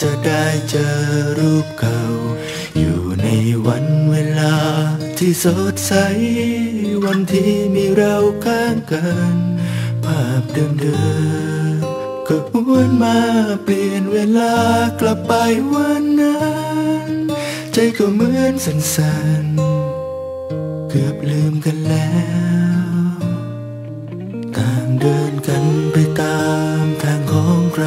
จะได้เจอรูปเก่า อยู่ในวันเวลาที่สดใส วันที่มีเราข้างกัน ภาพเดิมๆก็หวนมาเปลี่ยนเวลากลับไปวันนั้น ใจก็เหมือนสั่นเกือบลืมกันแล้วต่างเดินกันไปตามทางของใคร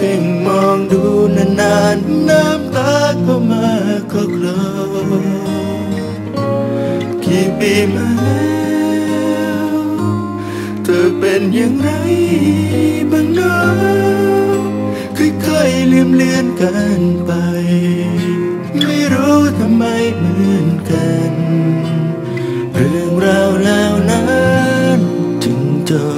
เพ่งมองดูนานๆน้ำตาก็มาก็กลอกี่ปีมาแล้วเธอเป็นอย่างไรบ้างเนะค่อยๆลืมเลือนกันไป ไม่รู้ทำไมเหมือนกัน เรื่องราวแล้วนั้นจึงจบ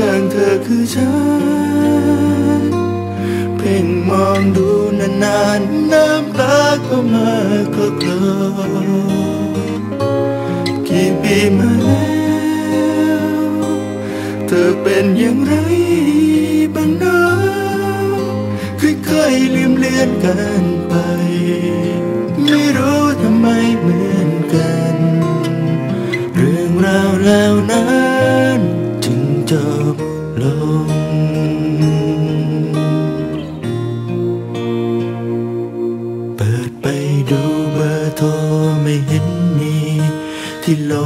ข้างเธอคือฉัน เพ่งมองดูนานๆ น้ำตาก็มาก็กลอกี่ปีมาแล้ว เธอเป็นอย่างไรบ้างเนะค่อยๆลืมเลือนกัน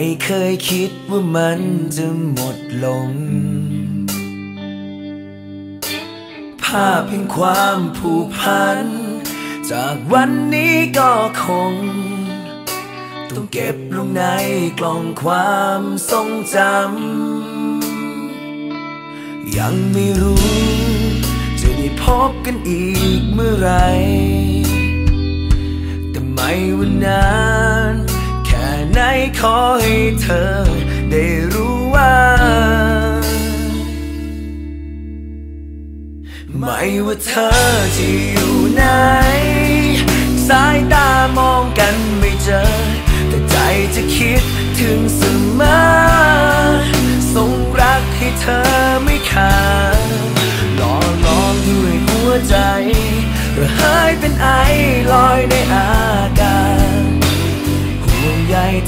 ไม่เคยคิดว่ามันจะหมดลง ภาพแห่งความผูกพัน จากวันนี้ก็คง ต้องเก็บลงในกล่องความทรงจำ ยังไม่รู้ จะได้พบกันอีกเมื่อไร แต่ไม่ว่านานแค่ไหน ขอให้เธอได้รู้ว่า ไม่ว่าเธอจะอยู่ไหน สายตามองกันไม่เจอ แต่ใจจะคิดถึงเสมอส่งรักให้เธอไม่ขาดหล่อล้อมด้วยหัวใจระหยเป็นไอลอยในอากาศ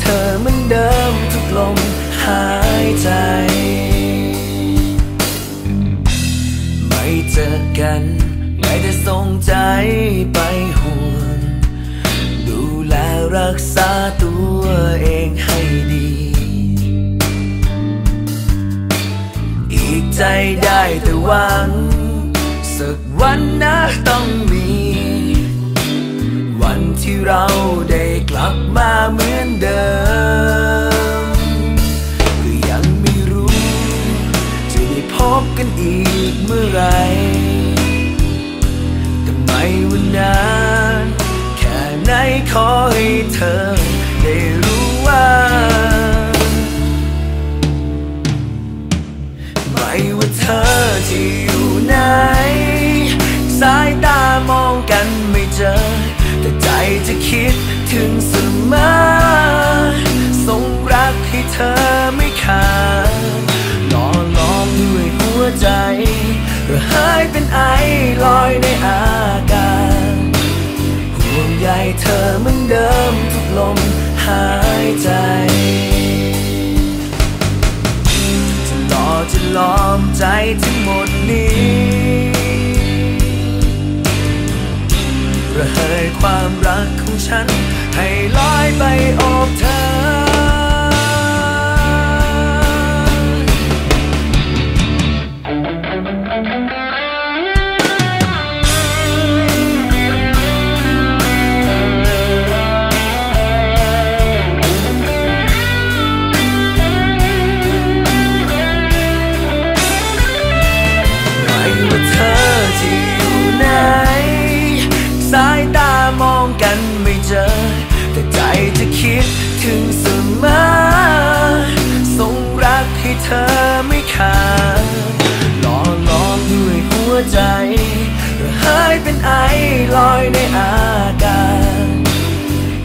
เธอเหมือนเดิมทุกลมหายใจ ไม่เจอกันไม่ได้ส่งใจไปห่วงดูแลรักษาตัวเองให้ดี อีกใจได้แต่หวัง สักวันนะต้องมี เราได้กลับมาเหมือนเดิม ก็ยังไม่รู้ จะได้พบกันอีกเมื่อไหร เป็นไอลอยในอากาศห่วงใยเธอเหมือนเดิมทุกลมหายใจ จะหล่อจะล้อมใจทั้งหมดนี้ระเหยความรักของฉันให้ล คิดถึงเสมอส่งรักให้เธอไม่ขาดหล่อล้อมด้วยหัวใจระหายเป็นไอลอยในอากาศ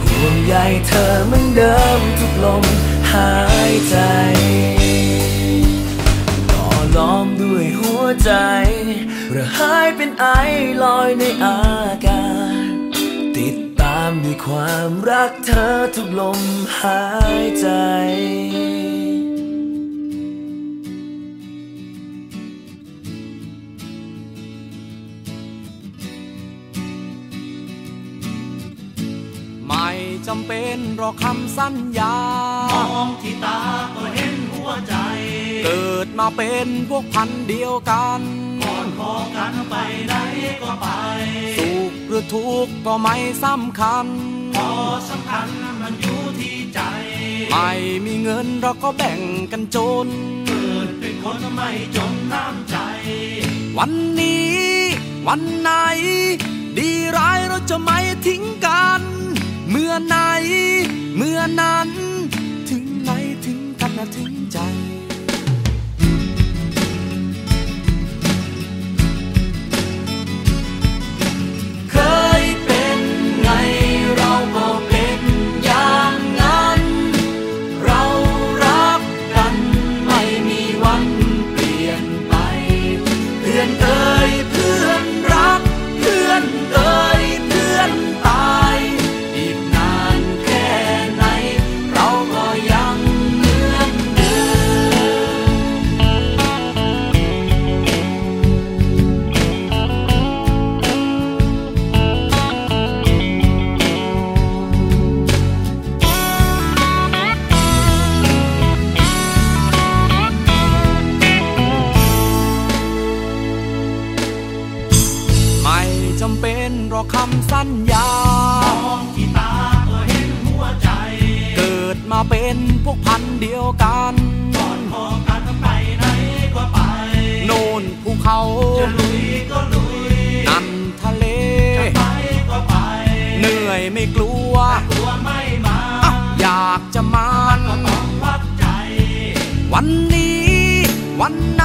ห่วงใยเธอเหมือนเดิมทุกลมหายใจหล่อล้อมด้วยหัวใจระหายเป็นไอลอยในอากาศ ดตามด้วยความรักเธอทุกลมหายใจ ไม่จำเป็นรอคำสัญญา มองที่ตาก็เห็นหัวใจ เกิดมาเป็นพวกพันเดียวกันก่อนขอกันไปไหนก็ไป รือทุกข์ก็ไม่สำคัญพอสำคัญมันอยู่ที่ใจ ไม่มีเงินเราก็แบ่งกันจน เกิดเป็นคนไม่จนน้ำใจ วันนี้ วันไหน ดีร้ายเราจะไม่ทิ้งกัน เมื่อไหน เมื่อนั้น ถึงไหนถึงกันนะถึงใจ พวกพันเดียวกันก่อนพอกันไปไหนก็ไป โน่นภูเขาจะลุยก็ลุยนั่นทะเล จะไปก็ไป เหนื่อยไม่กลัวกลัวไม่มา อยากจะมาก็ต้องวัดใจ วันนี้วันนั้น